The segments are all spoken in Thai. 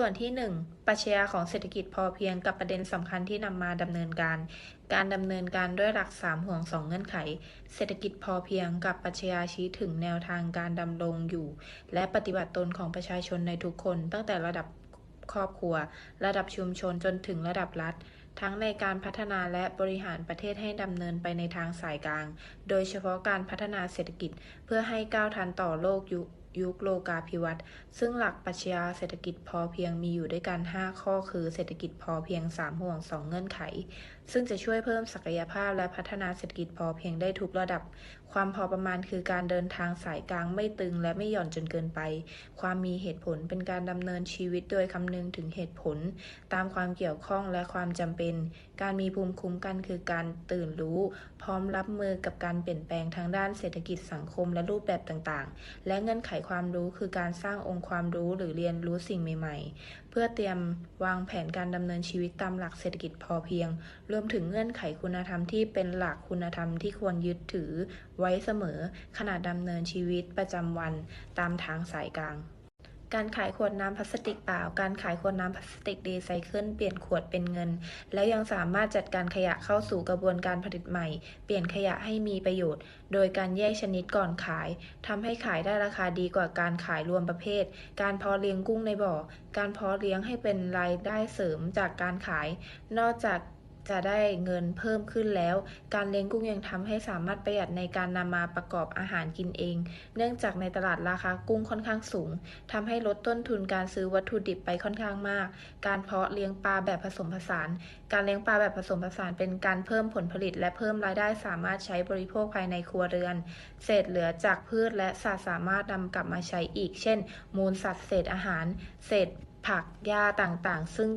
ส่วนที่ 1ปรัชญาของเศรษฐกิจพอเพียงกับประเด็นสำคัญที่นำมาดำเนินการ การดำเนินการด้วยหลัก 3 ห่วง 2 เงื่อนไข เศรษฐกิจพอเพียงกับปรัชญาชี้ถึงแนวทางการดำรงอยู่ และปฏิบัติตนของประชาชนในทุกคน ตั้งแต่ระดับครอบครัว ระดับชุมชนจนถึงระดับรัฐ ทั้งในการพัฒนาและบริหารประเทศให้ดำเนินไปในทางสายกลาง โดยเฉพาะการพัฒนาเศรษฐกิจเพื่อให้ก้าวทันต่อโลกยุค ยุคโลกาภิวัตน์ซึ่งหลักปรัชญาเศรษฐกิจพอเพียงมีอยู่ด้วยกัน 5 ข้อคือเศรษฐกิจพอเพียง 3 ห่วง 2 เงื่อนไข ซึ่งจะช่วยเพิ่มศักยภาพและพัฒนาเศรษฐกิจพอเพียงได้ทุกระดับ ความพอประมาณคือการเดินทางสายกลางไม่ตึงและไม่หย่อนจนเกินไป ความมีเหตุผลเป็นการดำเนินชีวิตโดยคำนึงถึงเหตุผล ตามความเกี่ยวข้องและความจำเป็น การมีภูมิคุ้มกันคือการตื่นรู้ พร้อมรับมือกับการเปลี่ยนแปลงทางด้านเศรษฐกิจสังคมและรูปแบบต่างๆ และเงื่อนไขความรู้คือการสร้างองค์ความรู้หรือเรียนรู้สิ่งใหม่ ๆ เพื่อเตรียมวางแผนการดำเนินชีวิตตามหลักเศรษฐกิจพอเพียง รวมถึงเงื่อนไขคุณธรรมที่เป็นหลักคุณธรรมที่ควรยึดถือไว้เสมอขณะดำเนินชีวิตประจำวันตามทางสายกลาง การขายขวดน้ำพลาสติกเปล่า การขายขวดน้ำพลาสติกรีไซเคิลเปลี่ยนขวดเป็นเงิน และยังสามารถจัดการขยะเข้าสู่กระบวนการผลิตใหม่ เปลี่ยนขยะให้มีประโยชน์ โดยการแยกชนิดก่อนขายทำให้ขายได้ราคาดีกว่าการขายรวมประเภท การเพาะเลี้ยงกุ้งในบ่อ การเพาะเลี้ยงให้เป็นรายได้เสริมจากการขาย นอกจาก จะได้เงินเพิ่มขึ้นแล้ว การเลี้ยงกุ้งยังทำให้สามารถประหยัดในการนำมาประกอบอาหารกินเอง เนื่องจากในตลาดราคากุ้งค่อนข้างสูงทำให้ลดต้นทุนการซื้อวัตถุดิบไปค่อนข้างมาก การเพาะเลี้ยงปลาแบบผสมผสาน การเลี้ยงปลาแบบผสมผสานเป็นการเพิ่มผลผลิต และเพิ่มรายได้สามารถใช้บริโภคภายในครัวเรือน เศษเหลือจากพืชและสัตว์สามารถนำกลับมาใช้อีก เช่น มูลสัตว์เศษอาหาร เศษผักหญ้าต่างๆ ซึ่ง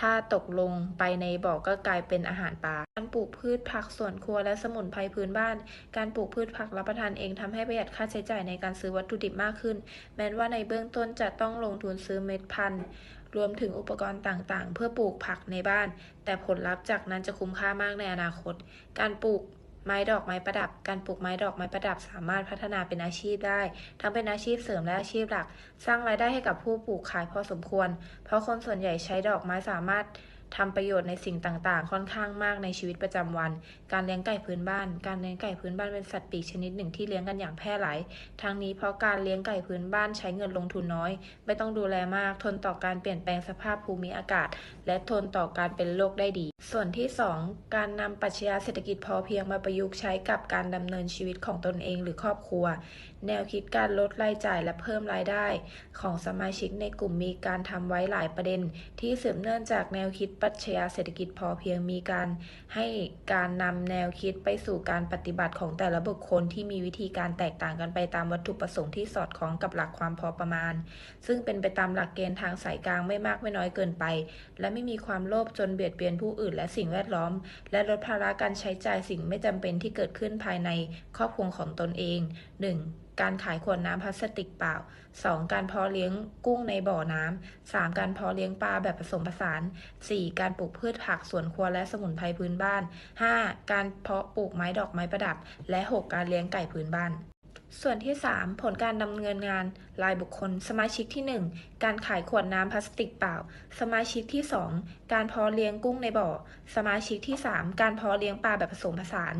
ถ้าตกลงไปในบ่อก็กลายเป็นอาหารปลา การปลูกพืชผักสวนครัวและสมุนไพรพื้นบ้าน การปลูกพืชผักรับประทานเองทำให้ประหยัดค่าใช้จ่ายในการซื้อวัตถุดิบมากขึ้น แม้ว่าในเบื้องต้นจะต้องลงทุนซื้อเม็ดพันธุ์รวมถึงอุปกรณ์ต่างๆ เพื่อปลูกผักในบ้าน แต่ผลลัพธ์จากนั้นจะคุ้มค่ามากในอนาคต การปลูก ไม้ดอกไม้ประดับ การปลูกไม้ดอกไม้ประดับสามารถพัฒนาเป็นอาชีพได้ ทั้งเป็นอาชีพเสริมและอาชีพหลัก สร้างรายได้ให้กับผู้ปลูกขายพอสมควร เพราะคนส่วนใหญ่ใช้ดอกไม้สามารถ ทำประโยชน์ในสิ่งต่างๆ ค่อนข้างมากในชีวิตประจำวัน การเลี้ยงไก่พื้นบ้าน การเลี้ยงไก่พื้นบ้านเป็นสัตว์ปีกชนิดหนึ่งที่เลี้ยงกันอย่างแพร่หลาย ทั้งนี้เพราะการเลี้ยงไก่พื้นบ้านใช้เงินลงทุนน้อย ไม่ต้องดูแลมาก ทนต่อการเปลี่ยนแปลงสภาพภูมิอากาศ และทนต่อการเป็นโรคได้ดี ส่วนที่ 2 การนำปรัชญาเศรษฐกิจพอเพียงมาประยุกต์ใช้กับการดำเนินชีวิตของตนเองหรือครอบครัว แนวคิดการลดรายจ่ายและเพิ่มรายได้ ของสมาชิกในกลุ่มมีการทำไว้หลายประเด็น ที่สืบเนื่องจากแนวคิดปรัชญาเศรษฐกิจพอเพียงมีการ ให้การนำแนวคิดไปสู่การปฏิบัติของแต่ละบุคคลที่มีวิธีการแตกต่างกันไปตามวัตถุประสงค์ที่สอดคล้องกับหลักความพอประมาณ ซึ่งเป็นไปตามหลักเกณฑ์ทางสายกลางไม่มากไม่น้อยเกินไป และไม่มีความโลภจนเบียดเบียนผู้อื่น และสิ่งแวดล้อม และลดภาระการใช้จ่ายสิ่งไม่จำเป็นที่เกิดขึ้นภายในครอบครัวของตนเอง 1. การขายขวดน้ำพลาสติกเปล่า 2. การเพาะเลี้ยงกุ้งในบ่อน้ำ 3. การเพาะเลี้ยงปลาแบบผสมผสาน 4. การปลูกพืชผักสวนครัวและสมุนไพรพื้นบ้าน 5. การเพาะปลูกไม้ดอกไม้ประดับ และ 6. การเลี้ยงไก่พื้นบ้าน ส่วนที่ 3 ผลการดำเนินงานรายบุคคล สมาชิกที่ 1 การขายขวดน้ำพลาสติกเปล่า สมาชิกที่ 2 การเพาะเลี้ยงกุ้งในบ่อ สมาชิกที่ 3 การเพาะเลี้ยงปลาแบบผสมผสาน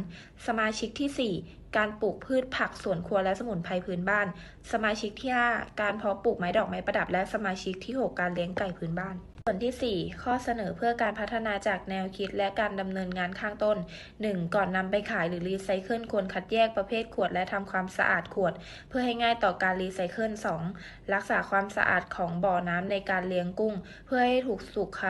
สมาชิกที่ 4 การปลูกพืชผักสวนครัวและสมุนไพรพื้นบ้าน สมาชิกที่ 5 การเพาะปลูกไม้ดอกไม้ประดับ และสมาชิกที่ 6 การเลี้ยงไก่พื้นบ้าน ส่วนที่ 4 ข้อเสนอเพื่อการพัฒนาจากแนวคิดและการดำเนินงานข้างต้น 1. ก่อนนำไปขายหรือรีไซเคิลควรคัดแยกประเภทขวดและทำความสะอาดขวด เพื่อให้ง่ายต่อการรีไซเคิล 2. รักษาความสะอาดของบ่อน้ำในการเลี้ยงกุ้ง เพื่อให้ถูกสุข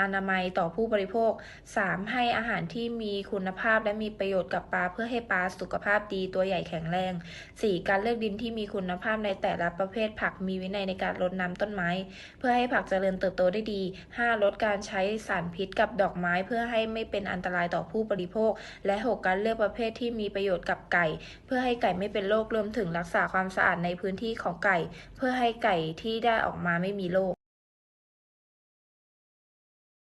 อนามัยต่อผู้บริโภค 3. ให้อาหารที่มีคุณภาพและมีประโยชน์กับปลาเพื่อให้ปลาสุขภาพดีตัวใหญ่แข็งแรง 4. การเลือกดินที่มีคุณภาพในแต่ละประเภทผักมีวินัยในการรดน้ำต้นไม้ เพื่อให้ผักเจริญเติบโตได้ดี 5. ลดการใช้สารพิษกับดอกไม้เพื่อให้ไม่เป็นอันตรายต่อผู้บริโภค และ 6. การเลือกประเภทที่มีประโยชน์กับไก่ เพื่อให้ไก่ไม่เป็นโรครวมถึงรักษาความสะอาดในพื้นที่ของไก่ เพื่อให้ไก่ที่ได้ออกมาไม่มีโรค